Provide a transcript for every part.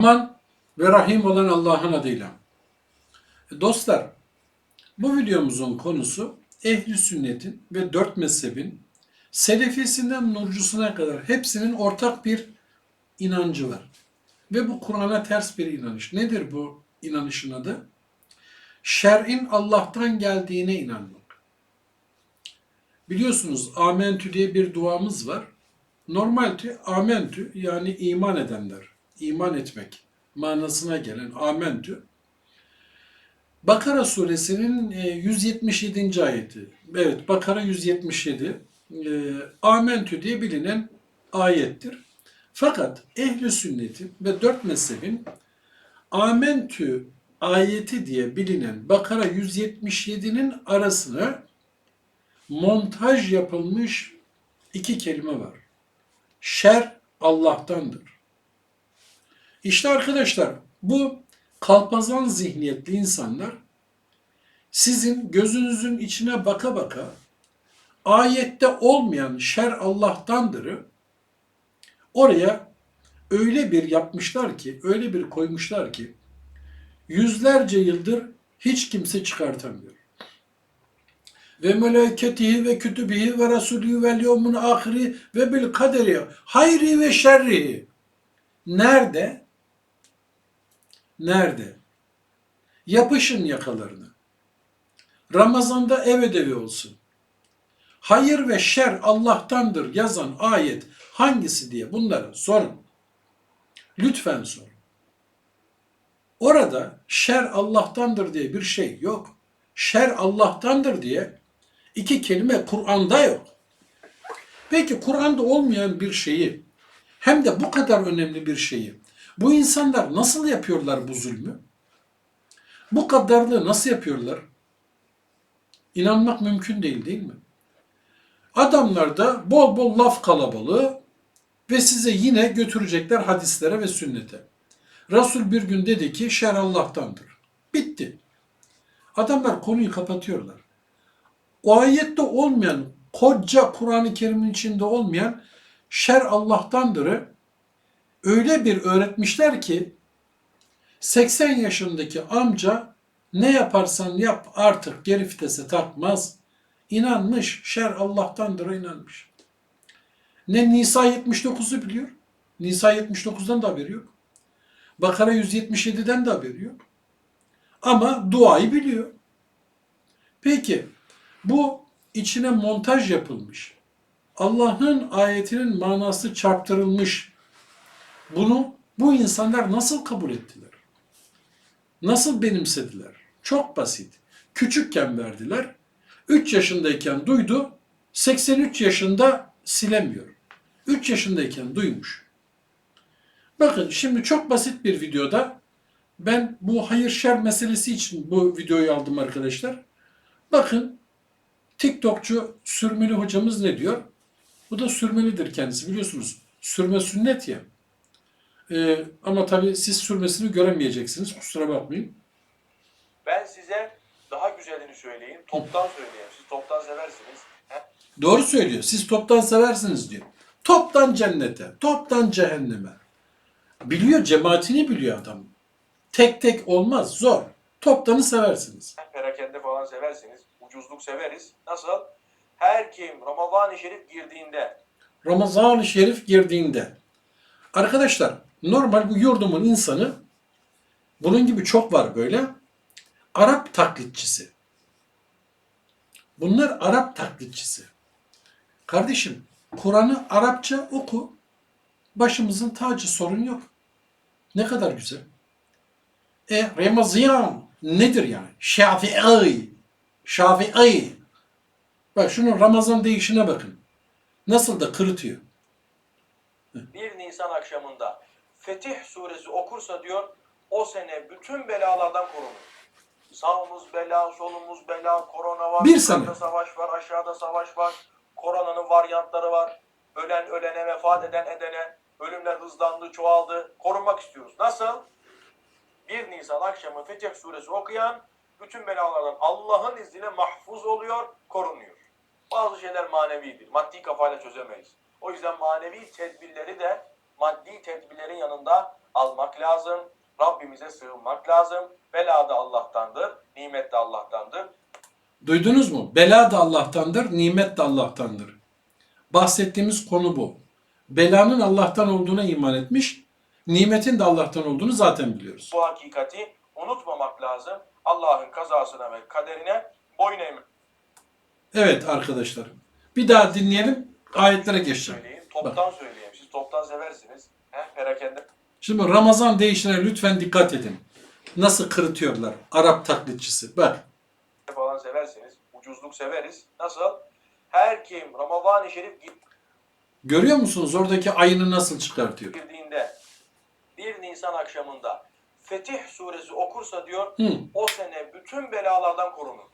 Rahman ve Rahim olan Allah'ın adıyla. Dostlar, bu videomuzun konusu ehli sünnetin ve dört mezhebin selefisinden nurcusuna kadar hepsinin ortak bir inancı var. Ve bu Kur'an'a ters bir inanış. Nedir bu inanışın adı? Şer'in Allah'tan geldiğine inanmak. Biliyorsunuz amentü diye bir duamız var. Normalde amentü yani iman edenler, iman etmek manasına gelen amentü. Bakara suresinin e, 177. ayeti. Evet Bakara 177. E, Amentü diye bilinen ayettir. Fakat ehli sünnetin ve dört mezhebin Amentü ayeti diye bilinen Bakara 177'nin arasına montaj yapılmış iki kelime var. Şer Allah'tandır. İşte arkadaşlar bu kalpazan zihniyetli insanlar sizin gözünüzün içine baka baka ayette olmayan şer Allah'tandır'ı oraya öyle bir yapmışlar ki, öyle bir koymuşlar ki yüzlerce yıldır hiç kimse çıkartamıyor. Ve meleketihi ve kütübihi ve rasulü ve yevmun ahiri ve bil kaderi hayri ve şerrihi. Nerede? Nerede? Yapışın yakalarını. Ramazanda ev ödevi olsun. Hayır ve şer Allah'tandır yazan ayet hangisi diye bunları sorun. Lütfen sorun. Orada şer Allah'tandır diye bir şey yok. Şer Allah'tandır diye iki kelime Kur'an'da yok. Peki Kur'an'da olmayan bir şeyi hem de bu kadar önemli bir şeyi bu insanlar nasıl yapıyorlar bu zulmü? Bu kadarlığı nasıl yapıyorlar? İnanmak mümkün değil değil mi? Adamlar da bol bol laf kalabalığı ve size yine götürecekler hadislere ve sünnete. Resul bir gün dedi ki şer Allah'tandır. Bitti. Adamlar konuyu kapatıyorlar. O ayette olmayan, koca Kur'an-ı Kerim'in içinde olmayan şer Allah'tandır'ı öyle bir öğretmişler ki 80 yaşındaki amca ne yaparsan yap artık geri vitese takmaz. İnanmış, şer Allah'tandır inanmış. Ne Nisa 79'u biliyor. Nisa 79'dan da haberi yok. Bakara 177'den de haberi yok. Ama duayı biliyor. Peki bu içine montaj yapılmış. Allah'ın ayetinin manası çarptırılmış. Bunu bu insanlar nasıl kabul ettiler? Nasıl benimsediler? Çok basit. Küçükken verdiler. 3 yaşındayken duydu. 83 yaşında silemiyor. 3 yaşındayken duymuş. Bakın şimdi çok basit bir videoda ben bu hayır şer meselesi için bu videoyu aldım arkadaşlar. Bakın TikTokçu sürmeli hocamız ne diyor? Bu da sürmelidir kendisi biliyorsunuz. Sürme sünnet ya. Ee, ama tabii siz sürmesini göremeyeceksiniz. Kusura bakmayın. Ben size daha güzelini söyleyeyim. Toptan söyleyeyim. Siz toptan seversiniz. He? Doğru söylüyor. Siz toptan seversiniz diyor. Toptan cennete, toptan cehenneme. Biliyor, cemaatini biliyor adam. Tek tek olmaz, zor. Toptanı seversiniz. Perakende falan seversiniz. Ucuzluk severiz. Nasıl? Her kim Ramazan-ı Şerif girdiğinde Ramazan-ı Şerif girdiğinde. Arkadaşlar, normal bu yurdumun insanı, bunun gibi çok var böyle, Arap taklitçisi. Bunlar Arap taklitçisi. Kardeşim, Kur'an'ı Arapça oku. Başımızın tacı sorun yok. Ne kadar güzel. E Ramazan nedir yani? Şafii. Şafii. Bak şunun Ramazan değişine bakın. Nasıl da kırıtıyor. 1 Nisan akşamında Fetih suresi okursa diyor o sene bütün belalardan korunur. Sağımız bela, solumuz bela, korona var, Bir sene. savaş var, aşağıda savaş var, koronanın varyantları var, ölen ölene, vefat eden edene, ölümler hızlandı, çoğaldı, korunmak istiyoruz. Nasıl? 1 Nisan akşamı Fetih suresi okuyan bütün belalardan Allah'ın izniyle mahfuz oluyor, korunuyor. Bazı şeyler manevidir. Maddi kafayla çözemeyiz. O yüzden manevi tedbirleri de maddi tedbirlerin yanında almak lazım. Rabbimize sığınmak lazım. Bela da Allah'tandır, nimet de Allah'tandır. Duydunuz mu? Bela da Allah'tandır, nimet de Allah'tandır. Bahsettiğimiz konu bu. Belanın Allah'tan olduğuna iman etmiş, nimetin de Allah'tan olduğunu zaten biliyoruz. Bu hakikati unutmamak lazım. Allah'ın kazasına ve kaderine boyun eğmek Evet arkadaşlar. Bir daha dinleyelim. Ayetlere geçeceğim. söyleyin. Toptan söyleyeyim. Siz toptan seversiniz. He, perakende Şimdi Ramazan değişine lütfen dikkat edin. Nasıl kırıtıyorlar Arap taklitçisi. Bak. falan seversiniz. Ucuzluk severiz. Nasıl? Her kim Ramazan-ı Şerif Görüyor musunuz oradaki ayını nasıl çıkartıyor? girdiğinde 1 Nisan akşamında Fetih suresi okursa diyor Hı. o sene bütün belalardan korunur.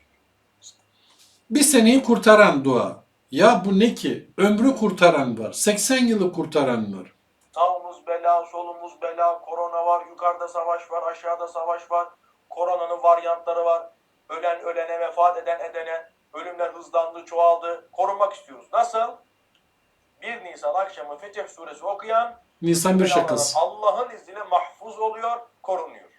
Bir seneyi kurtaran dua. Ya bu ne ki? Ömrü kurtaran var. 80 yılı kurtaran var. Sağımız bela, solumuz bela, korona var, yukarıda savaş var, aşağıda savaş var. Koronanın varyantları var. Ölen ölene, vefat eden edene, ölümler hızlandı, çoğaldı. Korunmak istiyoruz. Nasıl? 1 Nisan akşamı Fetih suresi okuyan Nisan bir şakası. Allah'ın izniyle mahfuz oluyor, korunuyor.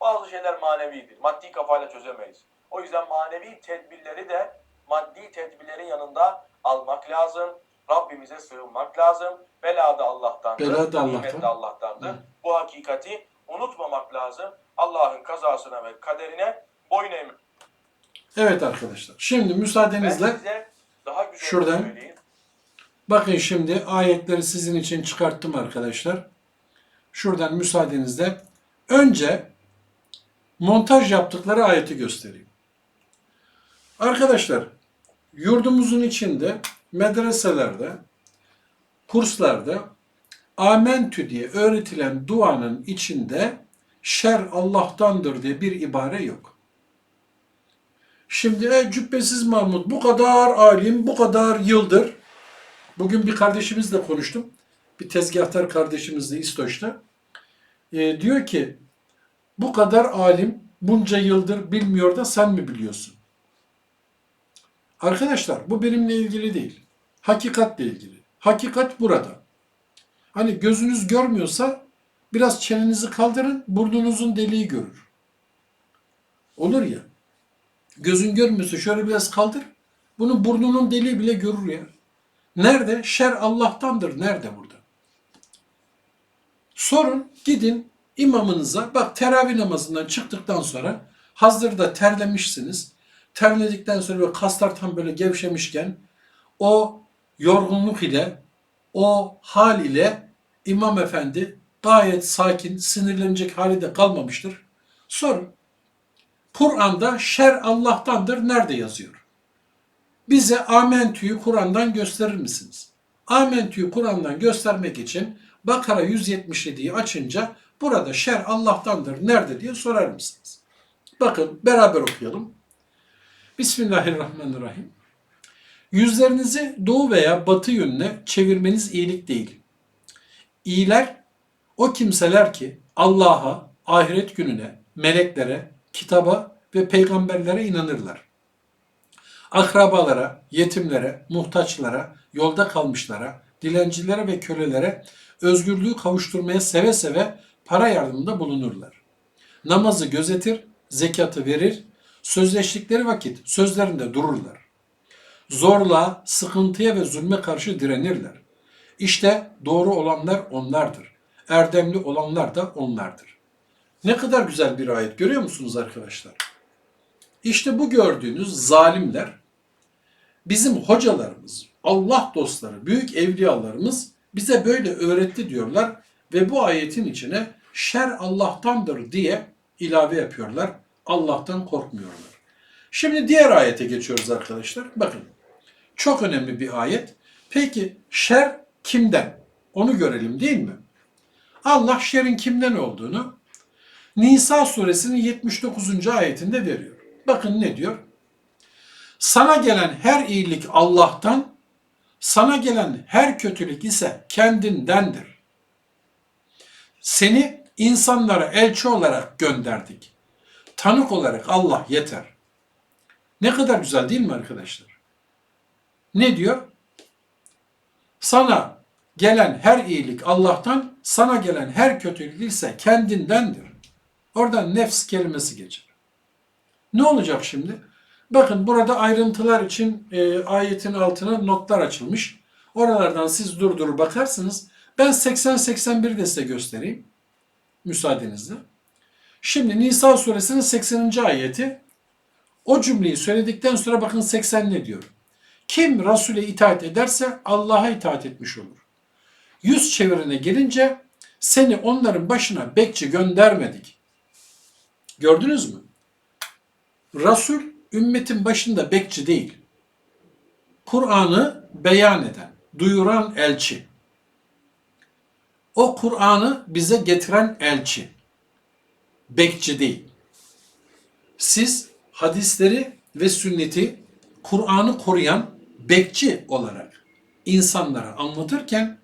Bazı şeyler manevidir. Maddi kafayla çözemeyiz. O yüzden manevi tedbirleri de maddi tedbirlerin yanında almak lazım. Rabbimize sığınmak lazım. Bela da Allah'tandır. Bela da nimet Allah'tan. de Allah'tandır. Hı. Bu hakikati unutmamak lazım. Allah'ın kazasına ve kaderine boyun eğmek. Evet arkadaşlar. Şimdi müsaadenizle daha güzel Şuradan. söyleyeyim. bakın şimdi ayetleri sizin için çıkarttım arkadaşlar. Şuradan müsaadenizle önce montaj yaptıkları ayeti göstereyim. Arkadaşlar yurdumuzun içinde medreselerde, kurslarda amentü diye öğretilen duanın içinde şer Allah'tandır diye bir ibare yok. Şimdi e, Cübbesiz Mahmut bu kadar alim, bu kadar yıldır. Bugün bir kardeşimizle konuştum. Bir tezgahtar kardeşimizle İstoç'ta. E, diyor ki bu kadar alim bunca yıldır bilmiyor da sen mi biliyorsun? Arkadaşlar bu benimle ilgili değil. Hakikatle ilgili. Hakikat burada. Hani gözünüz görmüyorsa biraz çenenizi kaldırın, burnunuzun deliği görür. Olur ya. Gözün görmüyorsa şöyle biraz kaldır. Bunun burnunun deliği bile görür ya. Nerede? Şer Allah'tandır. Nerede burada? Sorun gidin imamınıza bak teravih namazından çıktıktan sonra hazırda terlemişsiniz. Terledikten sonra böyle kaslar tam böyle gevşemişken o yorgunluk ile o hal ile imam efendi gayet sakin sinirlenecek hali de kalmamıştır. Sorun Kur'an'da şer Allah'tandır nerede yazıyor? Bize Amentü'yü Kur'an'dan gösterir misiniz? Amentü'yü Kur'an'dan göstermek için Bakara 177'yi açınca burada şer Allah'tandır nerede diye sorar mısınız? Bakın beraber okuyalım. Bismillahirrahmanirrahim. Yüzlerinizi doğu veya batı yönüne çevirmeniz iyilik değil. İyiler o kimseler ki Allah'a, ahiret gününe, meleklere, kitaba ve peygamberlere inanırlar. Akrabalara, yetimlere, muhtaçlara, yolda kalmışlara, dilencilere ve kölelere özgürlüğü kavuşturmaya seve seve para yardımında bulunurlar. Namazı gözetir, zekatı verir, sözleştikleri vakit sözlerinde dururlar. Zorla, sıkıntıya ve zulme karşı direnirler. İşte doğru olanlar onlardır. Erdemli olanlar da onlardır. Ne kadar güzel bir ayet görüyor musunuz arkadaşlar? İşte bu gördüğünüz zalimler bizim hocalarımız, Allah dostları, büyük evliyalarımız bize böyle öğretti diyorlar ve bu ayetin içine şer Allah'tandır diye ilave yapıyorlar. Allah'tan korkmuyorlar. Şimdi diğer ayete geçiyoruz arkadaşlar. Bakın çok önemli bir ayet. Peki şer kimden? Onu görelim değil mi? Allah şerin kimden olduğunu Nisa suresinin 79. ayetinde veriyor. Bakın ne diyor? Sana gelen her iyilik Allah'tan, sana gelen her kötülük ise kendindendir. Seni insanlara elçi olarak gönderdik. Tanık olarak Allah yeter. Ne kadar güzel değil mi arkadaşlar? Ne diyor? Sana gelen her iyilik Allah'tan, sana gelen her kötülük ise kendindendir. Oradan nefs kelimesi geçer. Ne olacak şimdi? Bakın burada ayrıntılar için e, ayetin altına notlar açılmış. Oralardan siz durdur bakarsınız. Ben 80-81'i de size göstereyim. Müsaadenizle. Şimdi Nisa suresinin 80. ayeti. O cümleyi söyledikten sonra bakın 80 ne diyor? Kim Resul'e itaat ederse Allah'a itaat etmiş olur. Yüz çevirine gelince seni onların başına bekçi göndermedik. Gördünüz mü? Resul ümmetin başında bekçi değil. Kur'an'ı beyan eden, duyuran elçi. O Kur'an'ı bize getiren elçi. Bekçi değil. Siz hadisleri ve sünneti Kur'an'ı koruyan bekçi olarak insanlara anlatırken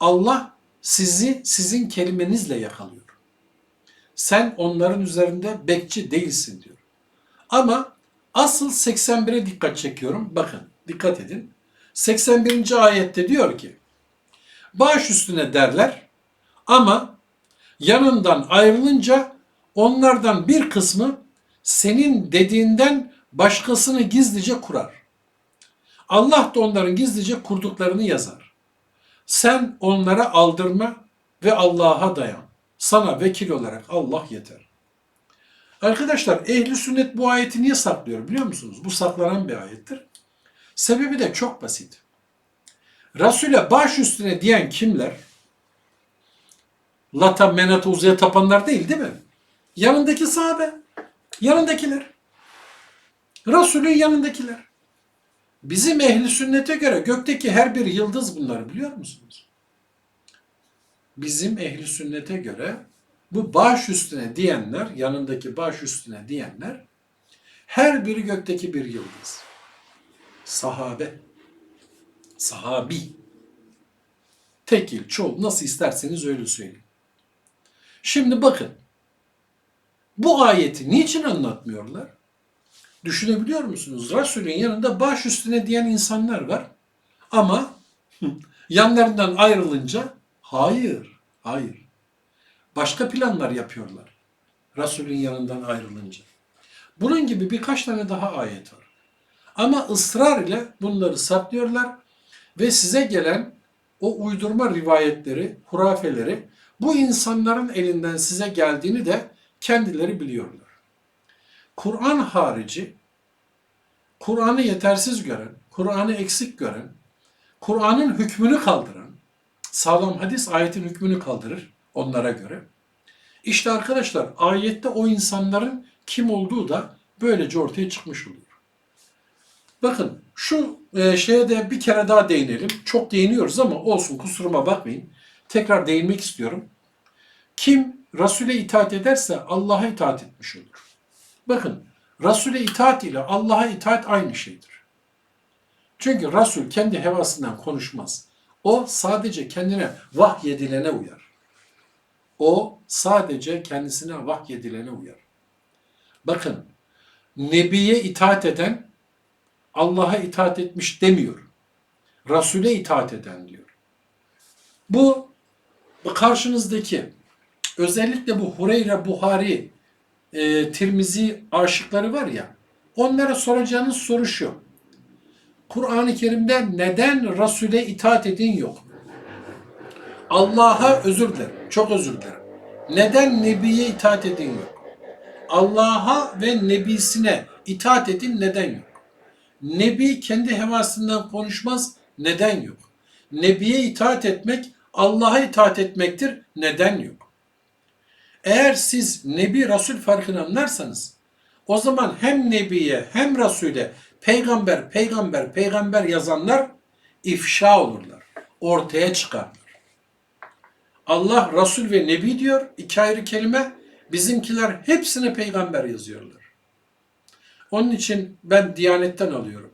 Allah sizi sizin kelimenizle yakalıyor. Sen onların üzerinde bekçi değilsin diyor. Ama asıl 81'e dikkat çekiyorum. Bakın dikkat edin. 81. ayette diyor ki baş üstüne derler ama yanından ayrılınca onlardan bir kısmı senin dediğinden başkasını gizlice kurar. Allah da onların gizlice kurduklarını yazar. Sen onlara aldırma ve Allah'a dayan. Sana vekil olarak Allah yeter. Arkadaşlar ehli sünnet bu ayeti niye saklıyor biliyor musunuz? Bu saklanan bir ayettir. Sebebi de çok basit. Resul'e baş üstüne diyen kimler? Lata, Menat, Uza'ya tapanlar değil değil mi? Yanındaki sahabe. Yanındakiler. Resul'ün yanındakiler. Bizim ehli sünnete göre gökteki her bir yıldız bunları biliyor musunuz? Bizim ehli sünnete göre bu baş üstüne diyenler, yanındaki baş üstüne diyenler her biri gökteki bir yıldız. Sahabe. Sahabi. Tekil, çoğul nasıl isterseniz öyle söyleyin. Şimdi bakın. Bu ayeti niçin anlatmıyorlar? Düşünebiliyor musunuz? Resulün yanında baş üstüne diyen insanlar var. Ama yanlarından ayrılınca hayır, hayır. Başka planlar yapıyorlar. Resulün yanından ayrılınca. Bunun gibi birkaç tane daha ayet var. Ama ısrar ile bunları saklıyorlar ve size gelen o uydurma rivayetleri, hurafeleri bu insanların elinden size geldiğini de kendileri biliyorlar. Kur'an harici, Kur'an'ı yetersiz gören, Kur'an'ı eksik gören, Kur'an'ın hükmünü kaldıran, sağlam hadis ayetin hükmünü kaldırır onlara göre. İşte arkadaşlar ayette o insanların kim olduğu da böylece ortaya çıkmış oluyor. Bakın şu e, şeye de bir kere daha değinelim. Çok değiniyoruz ama olsun kusuruma bakmayın. Tekrar değinmek istiyorum. Kim Resul'e itaat ederse Allah'a itaat etmiş olur. Bakın Resul'e itaat ile Allah'a itaat aynı şeydir. Çünkü Resul kendi hevasından konuşmaz. O sadece kendine vahyedilene uyar. O sadece kendisine vahyedilene uyar. Bakın Nebiye itaat eden Allah'a itaat etmiş demiyor. Resul'e itaat eden diyor. Bu karşınızdaki özellikle bu Hureyre, Buhari, e, Tirmizi aşıkları var ya onlara soracağınız soru şu. Kur'an-ı Kerim'de neden Resul'e itaat edin yok? Allah'a özür dilerim. Çok özür dilerim. Neden Nebi'ye itaat edin yok? Allah'a ve Nebisine itaat edin neden yok? Nebi kendi hevasından konuşmaz neden yok? Nebiye itaat etmek Allah'a itaat etmektir neden yok? Eğer siz Nebi Resul farkını anlarsanız o zaman hem Nebiye hem Resul'e peygamber peygamber peygamber yazanlar ifşa olurlar. Ortaya çıkarlar. Allah Resul ve Nebi diyor iki ayrı kelime. Bizimkiler hepsine peygamber yazıyorlar. Onun için ben Diyanet'ten alıyorum.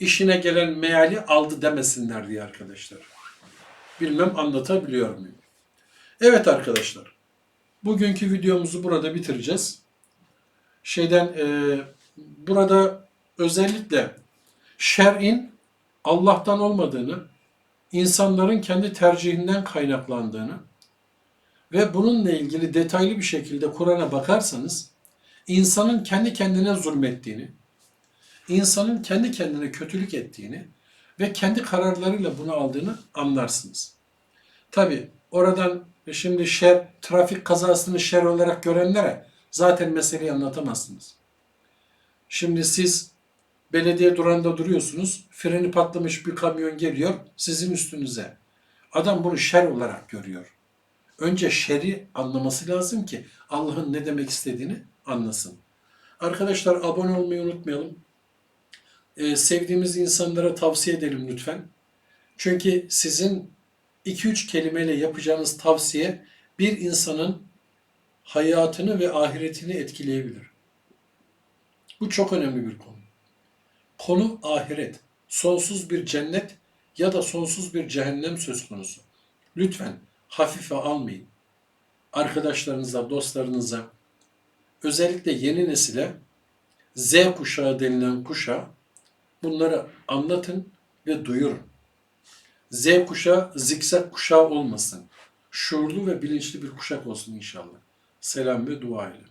İşine gelen meali aldı demesinler diye arkadaşlar. Bilmem anlatabiliyor muyum? Evet arkadaşlar. Bugünkü videomuzu burada bitireceğiz. Şeyden e, burada özellikle şer'in Allah'tan olmadığını insanların kendi tercihinden kaynaklandığını ve bununla ilgili detaylı bir şekilde Kur'an'a bakarsanız insanın kendi kendine zulmettiğini, insanın kendi kendine kötülük ettiğini ve kendi kararlarıyla bunu aldığını anlarsınız. Tabi oradan şimdi şer, trafik kazasını şer olarak görenlere zaten meseleyi anlatamazsınız. Şimdi siz belediye durağında duruyorsunuz, freni patlamış bir kamyon geliyor sizin üstünüze. Adam bunu şer olarak görüyor. Önce şer'i anlaması lazım ki Allah'ın ne demek istediğini anlasın. Arkadaşlar abone olmayı unutmayalım. Ee, sevdiğimiz insanlara tavsiye edelim lütfen. Çünkü sizin 2-3 kelimeyle yapacağınız tavsiye bir insanın hayatını ve ahiretini etkileyebilir. Bu çok önemli bir konu. Konu ahiret. Sonsuz bir cennet ya da sonsuz bir cehennem söz konusu. Lütfen hafife almayın. Arkadaşlarınıza, dostlarınıza, özellikle yeni nesile Z kuşağı denilen kuşağı bunları anlatın ve duyurun. Z kuşağı zikzak kuşağı olmasın. Şuurlu ve bilinçli bir kuşak olsun inşallah. Selam ve dua ile.